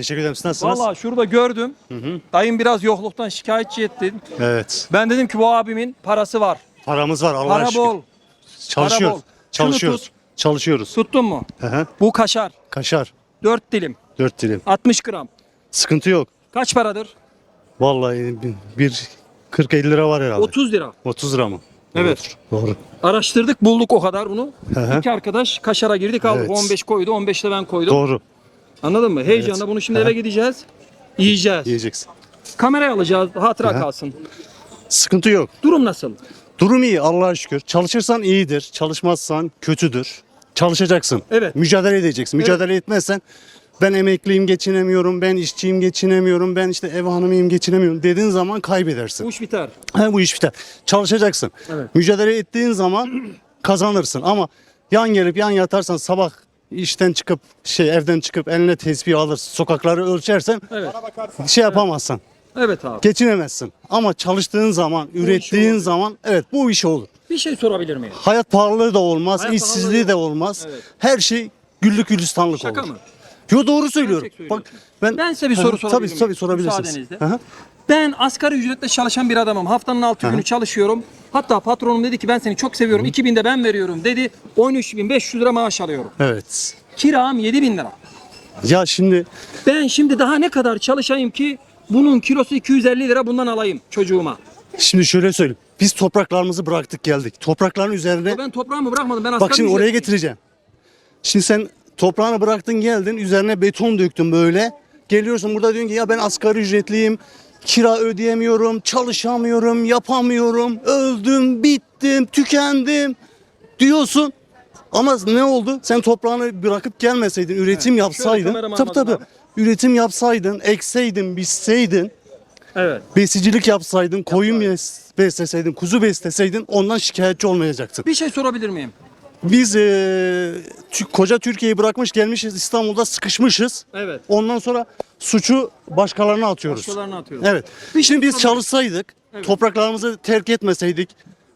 Teşekkür ederim. Siz nasılsınız? Vallahi şurada gördüm. Dayım biraz yokluktan şikayetçi etti. Evet. Ben dedim ki bu abimin parası var. Paramız var Allah'a Para şükür. bol. Çalışıyoruz. para bol. Şunu Çalışıyoruz. tut. Çalışıyoruz. Tuttun mu? Hı hı. Bu kaşar. Kaşar. 4 dilim. 4 dilim. 60 gram. Sıkıntı yok. Kaç paradır? Vallahi bir- bir 40-50 lira var herhalde. 30 lira. 30 lira mı? Evet. Doğru. Araştırdık bulduk o kadar bunu. Hı hı. İki arkadaş kaşara girdik aldık. Evet. 15 koydu 15 de ben koydum. Doğru. Anladın mı? Heyecanla bunu şimdi eve gideceğiz. Yiyeceğiz. Yiyeceksin. Kameraya alacağız. Hatıra kalsın. Sıkıntı yok. Durum nasıl? Durum iyi Allah'a şükür. Çalışırsan iyidir. Çalışmazsan kötüdür. Çalışacaksın. Evet. Mücadele edeceksin. Mücadele etmezsen ben emekliyim geçinemiyorum, ben işçiyim geçinemiyorum, ben işte ev hanımıyım geçinemiyorum dediğin zaman kaybedersin. Bu iş biter. Ha, bu iş biter. Çalışacaksın. Evet. Mücadele ettiğin zaman kazanırsın ama yan gelip yan yatarsan sabah işten çıkıp şey evden çıkıp eline tesbih alırsın sokakları ölçersen Evet. şey yapamazsın. Evet abi. Geçinemezsin. Ama çalıştığın zaman, ürettiğin zaman evet bu iş olur. Bir şey sorabilir miyim? Hayat pahalılığı da olmaz, Hayat işsizliği pahalılığı de olmaz. Evet. Her şey güllük gülistanlık Şaka olur. mı? Yo doğru söylüyorum. Gerçek söylüyorsun. Bak ben Ben size bir Hı hı, soru sorabilir Tabii miyim? tabii sorabilirsiniz. Müsaadenizle. Hı hı. Ben asgari ücretle çalışan bir adamım. Haftanın 6 günü çalışıyorum. Hatta patronum dedi ki ben seni çok seviyorum. 2000 de ben veriyorum dedi. 13.500 lira maaş alıyorum. Evet. Kiram 7000 lira. Ya şimdi Ben şimdi daha ne kadar çalışayım ki bunun kilosu 250 lira bundan alayım çocuğuma. şimdi şöyle söyleyeyim. Biz topraklarımızı bıraktık geldik. Toprakların üzerine Ben toprağımı bırakmadım. Ben asgari Bak şimdi oraya ücretliyim. getireceğim. Şimdi sen toprağını bıraktın geldin üzerine beton döktün böyle. Geliyorsun burada diyorsun ki ya ben asgari ücretliyim. Kira ödeyemiyorum, çalışamıyorum, yapamıyorum, öldüm, bittim, tükendim diyorsun. Ama ne oldu? Sen toprağını bırakıp gelmeseydin, üretim yapsaydın. kameraman Tabii tabii. Üretim yapsaydın, ekseydin, biçseydin, Evet. besicilik yapsaydın, koyun bes- besleseydin, kuzu besleseydin ondan şikayetçi olmayacaksın. Bir şey sorabilir miyim? Biz eee, koca Türkiye'yi bırakmış gelmişiz İstanbul'da sıkışmışız. Evet. Ondan sonra suçu başkalarına atıyoruz. Başkalarına atıyoruz. Evet. Şimdi biz çalışsaydık, topraklarımızı terk etmeseydik,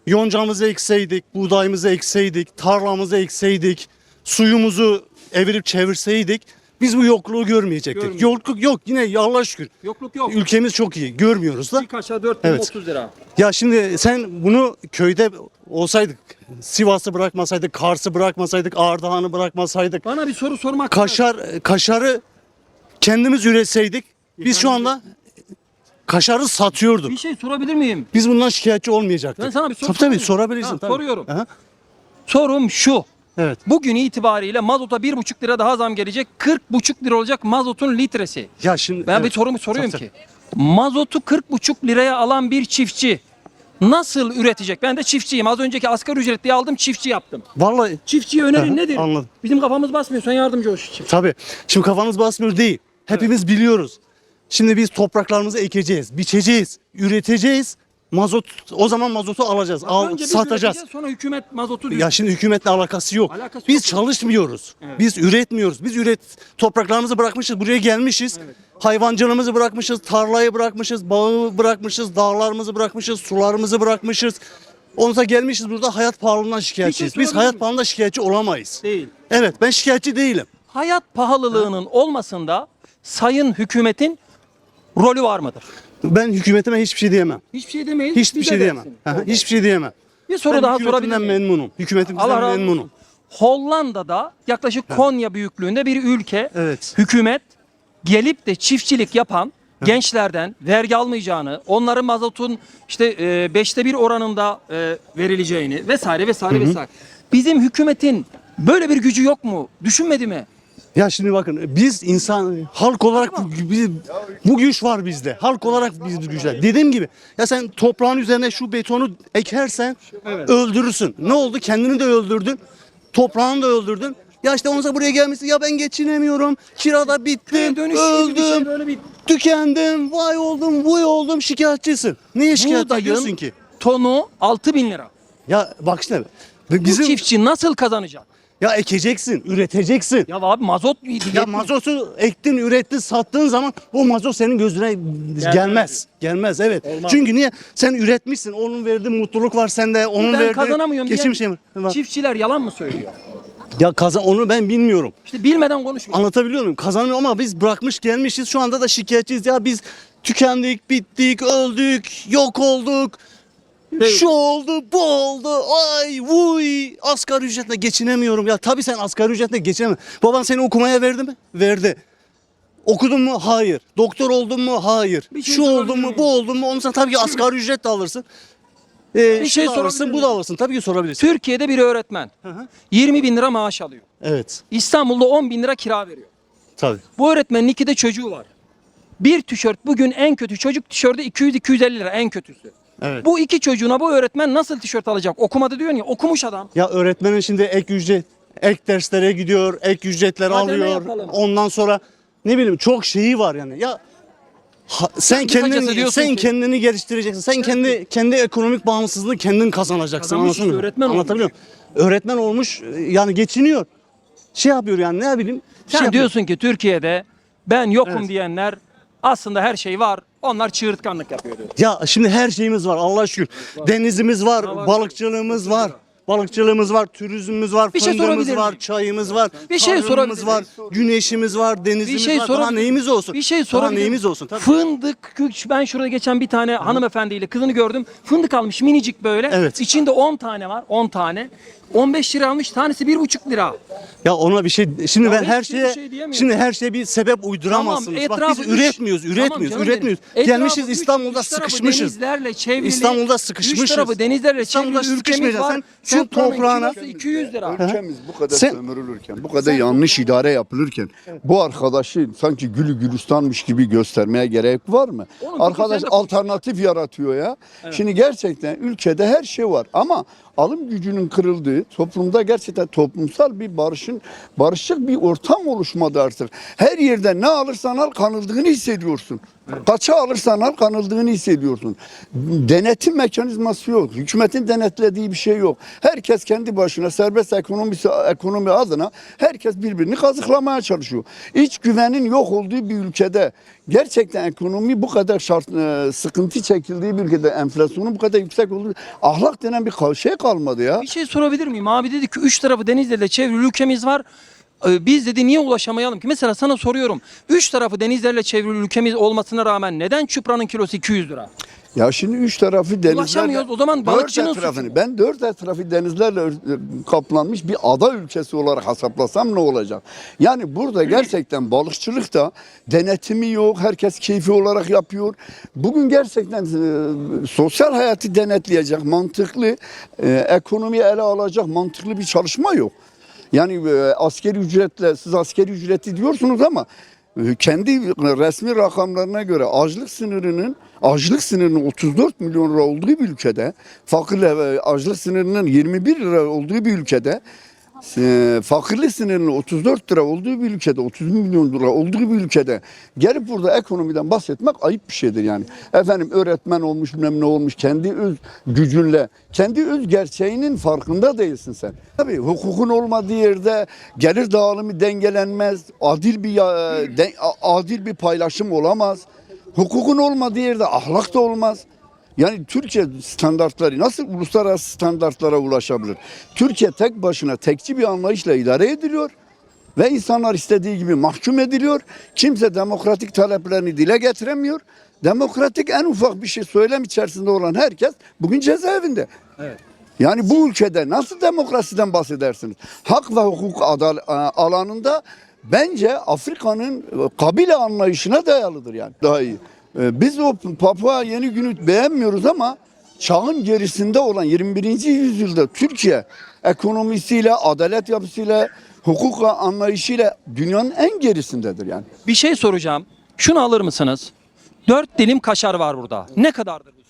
yoncamızı ekseydik, buğdayımızı ekseydik, tarlamızı ekseydik, suyumuzu evirip çevirseydik biz bu yokluğu görmeyecektik. Yokluk yok yine Allah'a şükür. Yokluk yok. Ülkemiz çok iyi. Görmüyoruz da. Bir kaşa 4 bin Evet. 30 lira. Ya şimdi sen bunu köyde olsaydık, Sivas'ı bırakmasaydık, Kars'ı bırakmasaydık, Ardahan'ı bırakmasaydık, Bana bir soru sormak kaşar kaşarı kendimiz üretseydik biz şu anda kaşarı satıyorduk. Bir şey sorabilir miyim? Biz bundan şikayetçi olmayacaktık. Ben sana bir soru tabii, tabii sorayım. sorabilirsin. Ha, tabii. soruyorum. Aha, Sorum şu. Evet. Bugün itibariyle mazota 1,5 lira daha zam gelecek. 40,5 lira olacak mazotun litresi. Ya şimdi Ben evet. bir sorumu soruyorum Tabii, ki. Mazotu 40,5 liraya alan bir çiftçi nasıl üretecek? Ben de çiftçiyim. Az önceki asgari ücretliyi aldım çiftçi yaptım. Vallahi Çiftçiye önerin Aha, nedir? anladım. Bizim kafamız basmıyor. Sen yardımcı ol şu çiftçi. tabii. Şimdi kafanız basmıyor değil. Hepimiz biliyoruz. Şimdi biz topraklarımızı ekeceğiz, biçeceğiz, üreteceğiz. Mazot o zaman mazotu alacağız, al, Önce biz satacağız. üreteceğiz, Sonra hükümet mazotu diyor. Ya şimdi hükümetle alakası yok. Alakası Biz yok. çalışmıyoruz. Evet. Biz üretmiyoruz. Biz üret topraklarımızı bırakmışız, buraya gelmişiz. Hayvancılığımızı bırakmışız, tarlayı bırakmışız, bağı bırakmışız, dağlarımızı bırakmışız, sularımızı bırakmışız. Ondan gelmişiz burada hayat pahalılığından şikayetçiyiz. Biz sorabilir hayat miyim? pahalılığından şikayetçi olamayız. Değil. Evet ben şikayetçi değilim. Hayat pahalılığının olmasında sayın hükümetin rolü var mıdır? Ben hükümetime hiçbir şey diyemem. Hiçbir şey demeyiz. Hiçbir bize şey diyemem. dersin. Aha, Hiçbir şey diyemem. Bir soru ben daha sorabilir hükümetimden miyim? memnunum. Hükümetimizden Allah razı memnunum. Hollanda'da yaklaşık Konya büyüklüğünde bir ülke Evet. hükümet gelip de çiftçilik yapan gençlerden vergi almayacağını, onların mazotun işte e, beşte bir oranında e, verileceğini vesaire vesaire vesaire. Bizim hükümetin böyle bir gücü yok mu? Düşünmedi mi? Ya şimdi bakın biz insan halk olarak bu, biz- bu güç var bizde. Halk olarak biz bu güçler. Dediğim gibi ya sen toprağın üzerine şu betonu ekersen Evet. öldürürsün. Ne oldu? Kendini de öldürdün. Toprağını da öldürdün. Ya işte sonra buraya gelmişsin. Ya ben geçinemiyorum. Kirada bittim. Şey öldüm. böyle bir Tükendim. Vay oldum. Vay oldum. Şikayetçisin. Niye şikayet ediyorsun ki? tonu 6000 bin lira. Ya bak işte. Bu Bizim çiftçi nasıl kazanacak? Ya ekeceksin, üreteceksin. Ya abi mazot Ya mazotu ektin, ürettin, sattığın zaman o mazot senin gözüne gelmez. Gelmez, evet. Olmaz. Çünkü niye? Sen üretmişsin. Onun verdiği mutluluk var sende. Onun ben verdiği kazanamıyorum geçim şey var. çiftçiler yalan mı söylüyor? Ya kazan onu ben bilmiyorum. İşte bilmeden konuşmuyor. Anlatabiliyor muyum? Kazanıyor ama biz bırakmış gelmişiz. Şu anda da şikayetçiyiz. Ya biz tükendik, bittik, öldük, yok olduk. Şu oldu, bu oldu. Ay, vuy. Asgari ücretle geçinemiyorum. Ya tabii sen asgari ücretle geçinemem. Baban seni okumaya verdi mi? Verdi. Okudun mu? Hayır. Doktor oldun mu? Hayır. Bir şey Şu oldun mu? Bu oldun mu? Onu sen tabii ki asgari ücret de alırsın. Ee, şey alırsın, sorabilir bu da alırsın. Tabii ki sorabilirsin. Türkiye'de bir öğretmen hı. 20 bin lira maaş alıyor. Evet. İstanbul'da 10 bin lira kira veriyor. Tabii. Bu öğretmenin iki de çocuğu var. Bir tişört bugün en kötü çocuk tişörtü 200-250 lira en kötüsü. Evet. Bu iki çocuğuna bu öğretmen nasıl tişört alacak? Okumadı diyorsun ya okumuş adam. Ya öğretmenin şimdi ek ücret, ek derslere gidiyor, ek ücretler Kademe alıyor. yapalım. Ondan sonra ne bileyim çok şeyi var yani. Ya ha- sen Yani kısacası kendini diyorsun sen ki- kendini geliştireceksin. Sen kendi kendi ekonomik bağımsızlığını kendin kazanacaksın. Kazanmış işte, Anlatabiliyor muyum? öğretmen. Anlatabiliyor muyum? Öğretmen olmuş yani geçiniyor. Şey yapıyor yani ne bileyim. Sen şey yapıyor. diyorsun ki Türkiye'de ben yokum diyenler aslında her şey var. Onlar çığırtkanlık yapıyor diyor. Ya şimdi her şeyimiz var Allah şükür. Denizimiz var, balıkçılığımız var. Balıkçılığımız var, turizmimiz var, Bir şey fındığımız sorabilir var, miyim? çayımız var, Bir şey tarımımız sorabilir var, güneşimiz var, denizimiz Bir şey var. Daha sorabilir neyimiz olsun? Bir şey Daha sorabilir neyimiz olsun? Tabii. Fındık, kük- ben şurada geçen bir tane hanımefendiyle kızını gördüm. Fındık almış minicik böyle. Evet. İçinde 10 tane var, 10 tane. 15 lira almış, tanesi 1,5 lira. Ya ona bir şey şimdi Ya ben hiç her bir şeye şey diyemiyorum. şimdi her şeye bir sebep uyduramazsınız. Tamam, Bak biz etrafı üç- üretmiyoruz, Tamam üretmiyoruz, canım üretmiyoruz. benim. Gelmişiz Etrafı üç- İstanbul'da üç tarafı sıkışmışız. Denizlerle çevrili. İstanbul'da Üç sıkışmışız. tarafı denizlerle İstanbul'da çevrili ülkemiz sıkışmayacaksın. var. Sen şu Toprağın toprağına- kilosu 200 lira. Ülkemiz bu kadar Sen- sömürülürken, bu kadar yanlış idare yapılırken bu arkadaşı sanki gülü gülistanmış gibi göstermeye gerek var mı? Oğlum, Arkadaş sen de alternatif yaratıyor ya. Şimdi gerçekten ülkede her şey var ama alım gücünün kırıldığı, toplumda gerçekten toplumsal bir barışın barışık bir ortam oluşmadı artık. Her yerde ne alırsan al kanıldığını hissediyorsun. Kaça alırsan al kanıldığını hissediyorsun. Denetim mekanizması yok. Hükümetin denetlediği bir şey yok. Herkes kendi başına serbest ekonomisi ekonomi adına herkes birbirini kazıklamaya çalışıyor. İç güvenin yok olduğu bir ülkede gerçekten ekonomi bu kadar şart e, sıkıntı çekildiği bir ülkede enflasyonun bu kadar yüksek olduğu ahlak denen bir şey kalmadı ya. Bir şey sorabilir miyim? Abi dedi ki üç tarafı denizlerle çevrili ülkemiz var. Ee, Biz dedi niye ulaşamayalım ki? Mesela sana soruyorum. Üç tarafı denizlerle çevrili ülkemiz olmasına rağmen neden çupranın kilosu 200 lira? Ya şimdi üç tarafı denizlerle... Ulaşamıyoruz. O zaman balıkçının etrafını, suçu. Ben dört etrafı denizlerle ö- kaplanmış bir ada ülkesi olarak hesaplasam ne olacak? Yani burada gerçekten balıkçılıkta denetimi yok. Herkes keyfi olarak yapıyor. Bugün gerçekten e, sosyal hayatı denetleyecek mantıklı, e, ekonomiyi ele alacak mantıklı bir çalışma yok. Yani e, askeri ücretle, siz askeri ücreti diyorsunuz ama e, kendi resmi rakamlarına göre açlık sınırının açlık sınırının 34 milyon lira olduğu bir ülkede, fakir e, açlık sınırının 21 lira olduğu bir ülkede, fakirlik sınırının 34 lira olduğu bir ülkede, 30 milyon lira olduğu bir ülkede gelip burada ekonomiden bahsetmek ayıp bir şeydir yani. Efendim öğretmen olmuş, bilmem ne olmuş, kendi öz gücünle, kendi öz gerçeğinin farkında değilsin sen. Tabii hukukun olmadığı yerde gelir dağılımı dengelenmez, adil bir adil bir paylaşım olamaz. Hukukun olmadığı yerde ahlak da olmaz. Yani Türkiye standartları nasıl uluslararası standartlara ulaşabilir? Türkiye tek başına tekçi bir anlayışla idare ediliyor ve insanlar istediği gibi mahkum ediliyor. Kimse demokratik taleplerini dile getiremiyor. Demokratik en ufak bir şey söylem içerisinde olan herkes bugün cezaevinde. Evet. Yani bu ülkede nasıl demokrasiden bahsedersiniz? Hak ve hukuk adal- alanında bence Afrika'nın e, kabile anlayışına dayalıdır yani. Daha iyi. E, Biz o Papua Yeni Günü beğenmiyoruz ama çağın gerisinde olan 21. yüzyılda Türkiye ekonomisiyle, adalet yapısıyla, hukuk anlayışıyla dünyanın en gerisindedir yani. Bir şey soracağım. Şunu alır mısınız? 4 dilim kaşar var burada. Ne kadardır bu?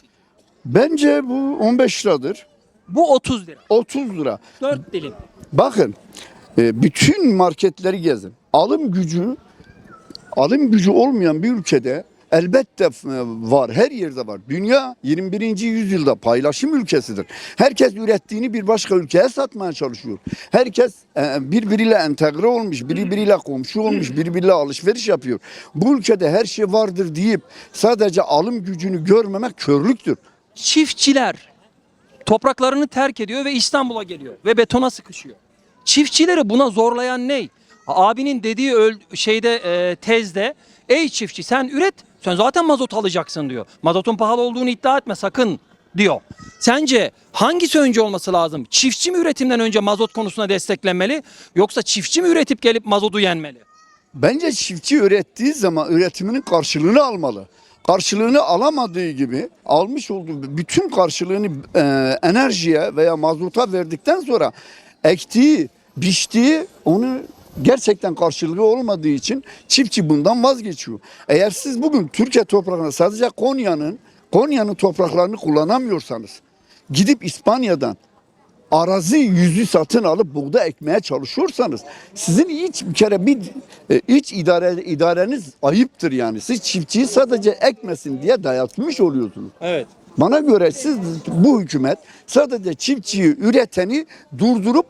Bence bu 15 liradır. Bu 30 lira. 30 lira. 4 dilim. Bakın e, bütün marketleri gezin. Alım gücü alım gücü olmayan bir ülkede elbette e, var. Her yerde var. Dünya 21. yüzyılda paylaşım ülkesidir. Herkes ürettiğini bir başka ülkeye satmaya çalışıyor. Herkes e, birbiriyle entegre olmuş, birbiriyle komşu olmuş, birbiriyle alışveriş yapıyor. Bu ülkede her şey vardır deyip sadece alım gücünü görmemek körlüktür. Çiftçiler topraklarını terk ediyor ve İstanbul'a geliyor ve betona sıkışıyor. Çiftçileri buna zorlayan ne? Abinin dediği şeyde e, tezde ey çiftçi sen üret sen zaten mazot alacaksın diyor. Mazotun pahalı olduğunu iddia etme sakın diyor. Sence hangisi önce olması lazım? Çiftçi mi üretimden önce mazot konusuna desteklenmeli yoksa çiftçi mi üretip gelip mazotu yenmeli? Bence çiftçi ürettiği zaman üretiminin karşılığını almalı. Karşılığını alamadığı gibi almış olduğu bütün karşılığını e, enerjiye veya mazota verdikten sonra ektiği, biçtiği onu gerçekten karşılığı olmadığı için çiftçi bundan vazgeçiyor. Eğer siz bugün Türkiye toprağına sadece Konya'nın Konya'nın topraklarını kullanamıyorsanız gidip İspanya'dan arazi yüzü satın alıp buğday ekmeye çalışıyorsanız sizin hiç bir kere bir e, iç idare idareniz ayıptır yani. Siz çiftçiyi sadece ekmesin diye dayatmış oluyorsunuz. Evet. Bana göre siz bu hükümet sadece çiftçiyi üreteni durdurup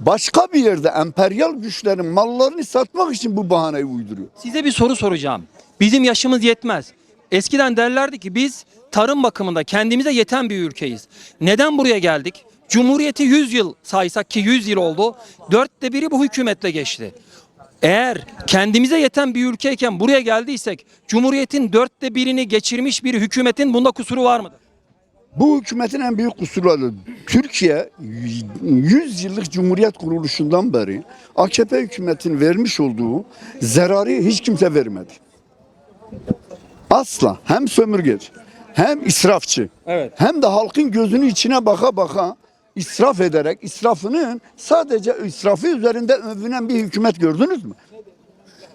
başka bir yerde emperyal güçlerin mallarını satmak için bu bahaneyi uyduruyor. Size bir soru soracağım. Bizim yaşımız yetmez. Eskiden derlerdi ki biz tarım bakımında kendimize yeten bir ülkeyiz. Neden buraya geldik? Cumhuriyeti 100 yıl saysak ki 100 yıl oldu. Dörtte biri bu hükümetle geçti. Eğer kendimize yeten bir ülkeyken buraya geldiysek Cumhuriyetin dörtte birini geçirmiş bir hükümetin bunda kusuru var mıdır? Bu hükümetin en büyük kusurları Türkiye 100 yıllık Cumhuriyet kuruluşundan beri AKP hükümetin vermiş olduğu zararı hiç kimse vermedi. Asla hem sömürgeci hem israfçı Evet. hem de halkın gözünün içine baka baka israf ederek israfının sadece israfı üzerinde övünen bir hükümet gördünüz mü?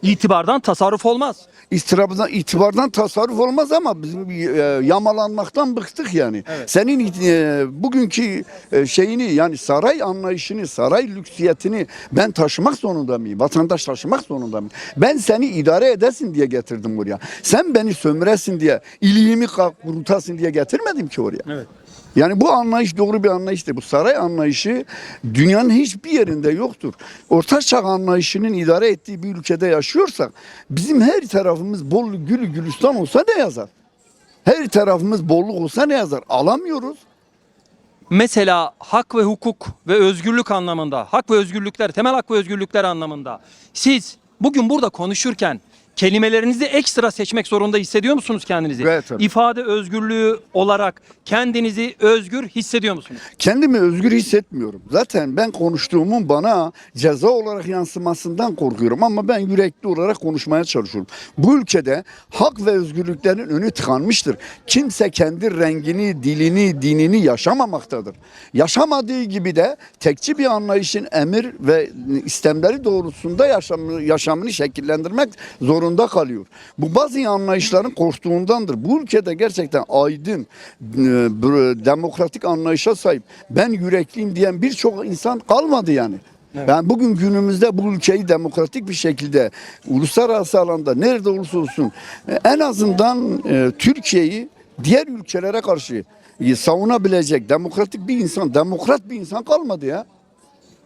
İtibardan tasarruf olmaz. İstibardan, itibardan tasarruf olmaz ama bizim e, yamalanmaktan bıktık yani. Senin e, bugünkü e, şeyini yani saray anlayışını, saray lüksiyetini ben taşımak zorunda mıyım? Vatandaş taşımak zorunda mıyım? Ben seni idare edesin diye getirdim buraya. Sen beni sömüresin diye, iliğimi kurutasın diye getirmedim ki oraya. Evet. Yani bu anlayış doğru bir anlayıştır. Bu saray anlayışı dünyanın hiçbir yerinde yoktur. Orta çağ anlayışının idare ettiği bir ülkede yaşıyorsak bizim her tarafımız bolluk gülü gülistan olsa ne yazar? Her tarafımız bolluk olsa ne yazar? Alamıyoruz. Mesela hak ve hukuk ve özgürlük anlamında, hak ve özgürlükler, temel hak ve özgürlükler anlamında siz bugün burada konuşurken kelimelerinizi ekstra seçmek zorunda hissediyor musunuz kendinizi? Evet, tabii. İfade özgürlüğü olarak kendinizi özgür hissediyor musunuz? Kendimi özgür hissetmiyorum. Zaten ben konuştuğumun bana ceza olarak yansımasından korkuyorum ama ben yürekli olarak konuşmaya çalışıyorum. Bu ülkede hak ve özgürlüklerin önü tıkanmıştır. Kimse kendi rengini, dilini, dinini yaşamamaktadır. Yaşamadığı gibi de tekçi bir anlayışın emir ve istemleri doğrultusunda yaşamını, yaşamını şekillendirmek zorunda kalıyor. Bu bazı anlayışların korktuğundandır. Bu ülkede gerçekten aydın, e, demokratik anlayışa sahip, ben yürekliyim diyen birçok insan kalmadı yani. Ben bugün günümüzde bu ülkeyi demokratik bir şekilde uluslararası alanda nerede olursa olsun e, en azından e, Türkiye'yi diğer ülkelere karşı e, savunabilecek demokratik bir insan, demokrat bir insan kalmadı ya.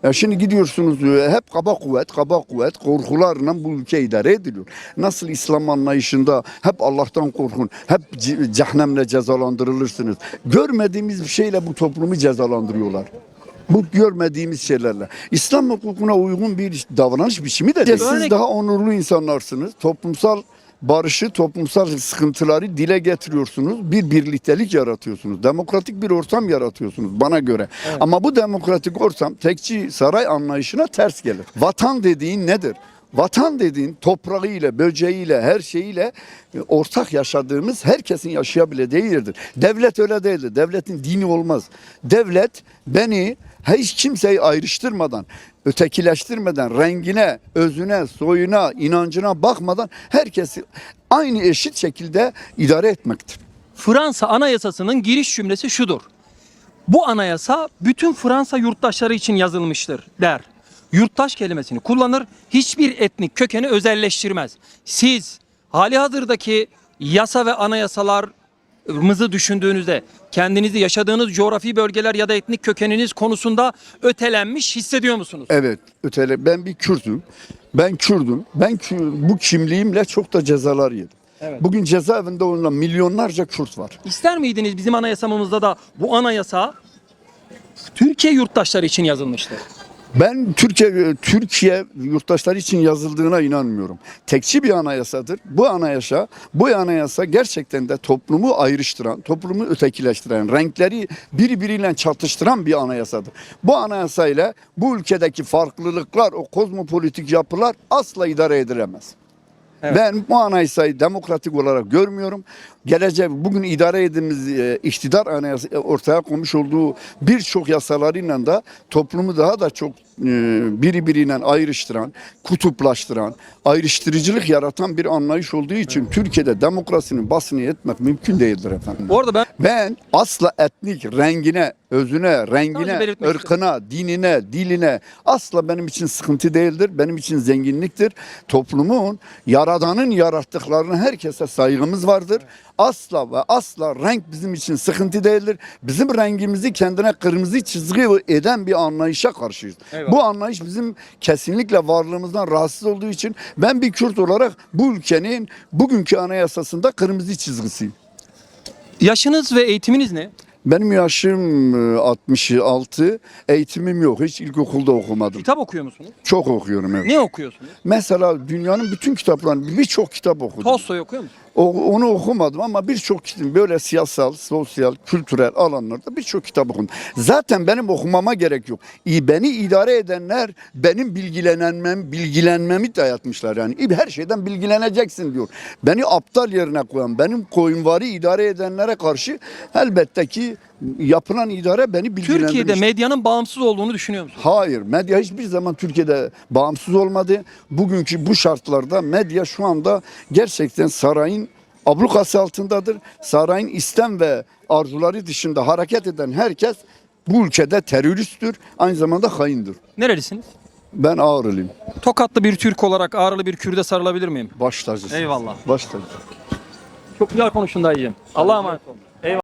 Ya şimdi gidiyorsunuz e, hep kaba kuvvet, kaba kuvvet korkularla bu ülke idare ediliyor. Nasıl İslam anlayışında hep Allah'tan korkun, hep ce- cehennemle cezalandırılırsınız. Görmediğimiz bir şeyle bu toplumu cezalandırıyorlar. Bu görmediğimiz şeylerle. İslam hukukuna uygun bir davranış biçimi de değil. Siz daha onurlu insanlarsınız. Toplumsal barışı, toplumsal sıkıntıları dile getiriyorsunuz. Bir birliktelik yaratıyorsunuz. Demokratik bir ortam yaratıyorsunuz bana göre. Ama bu demokratik ortam tekçi saray anlayışına ters gelir. Vatan dediğin nedir? Vatan dediğin toprağıyla, böceğiyle, her şeyiyle e, ortak yaşadığımız herkesin yaşayabileceği yerdir. Devlet öyle değildir. Devletin dini olmaz. Devlet beni hiç kimseyi ayrıştırmadan, ötekileştirmeden, rengine, özüne, soyuna, inancına bakmadan herkesi aynı eşit şekilde idare etmektir. Fransa Anayasası'nın giriş cümlesi şudur. Bu anayasa bütün Fransa yurttaşları için yazılmıştır der. Yurttaş kelimesini kullanır, hiçbir etnik kökeni özelleştirmez. Siz hali hazırdaki yasa ve anayasalarımızı düşündüğünüzde kendinizi yaşadığınız coğrafi bölgeler ya da etnik kökeniniz konusunda ötelenmiş hissediyor musunuz? Evet, ötele ben bir Kürt'üm. Ben Kürdüm. Ben bu kimliğimle çok da cezalar yedim. Evet. Bugün cezaevinde olunan milyonlarca Kürt var. İster miydiniz bizim anayasamızda da bu anayasa Türkiye yurttaşları için yazılmıştır? Ben Türkiye Türkiye yurttaşları için yazıldığına inanmıyorum. Tekçi bir anayasadır. Bu anayasa bu anayasa gerçekten de toplumu ayrıştıran, toplumu ötekileştiren, renkleri birbiriyle çatıştıran bir anayasadır. Bu anayasayla bu ülkedeki farklılıklar, o kozmopolitik yapılar asla idare edilemez. Evet. Ben bu anayasayı demokratik olarak görmüyorum. Gelecek bugün idare edimiz e, iktidar anayasa ortaya koymuş olduğu birçok yasalarıyla da toplumu daha da çok e, birbiriyle ayrıştıran, kutuplaştıran, ayrıştırıcılık yaratan bir anlayış olduğu için Türkiye'de demokrasinin basını etmek mümkün değildir efendim. Bu arada ben Ben asla etnik rengine, özüne, rengine, ırkına, dinine, diline asla benim için sıkıntı değildir. Benim için zenginliktir. Toplumun, yaradanın yarattıklarına herkese saygımız vardır. Asla ve asla renk bizim için sıkıntı değildir. Bizim rengimizi kendine kırmızı çizgi eden bir anlayışa karşıyız. Eyvallah. Bu anlayış bizim kesinlikle varlığımızdan rahatsız olduğu için ben bir Kürt olarak bu ülkenin bugünkü anayasasında kırmızı çizgisiyim. yaşınız ve eğitiminiz ne? Benim yaşım e, 66, eğitimim yok. Hiç ilkokulda okumadım. Kitap okuyor musunuz? Çok okuyorum evet. Ne okuyorsunuz? Mesela dünyanın bütün kitaplarını, birçok kitap okudum. Tolstoy okuyor musunuz? Onu okumadım ama birçok böyle siyasal, sosyal, kültürel alanlarda birçok kitap okudum. Zaten benim okumama gerek yok. Beni idare edenler benim bilgilenmem, bilgilenmemi dayatmışlar yani. Her şeyden bilgileneceksin diyor. Beni aptal yerine koyan, benim koyunvari idare edenlere karşı elbette ki yapılan idare beni bilgilendirmiş. Türkiye'de medyanın bağımsız olduğunu düşünüyor musunuz? Hayır, medya hiçbir zaman Türkiye'de bağımsız olmadı. Bugünkü bu şartlarda medya şu anda gerçekten sarayın ablukası altındadır. Sarayın istem ve arzuları dışında hareket eden herkes bu ülkede teröristtir, aynı zamanda haindir. Nerelisiniz? Ben Ağrılıyım. Tokatlı bir Türk olarak ağrılı bir Kürde sarılabilir miyim? Baş tacısın. Eyvallah. Baş tacı. Çok güzel konuştun dayıcığım. Allah'a emanet olun.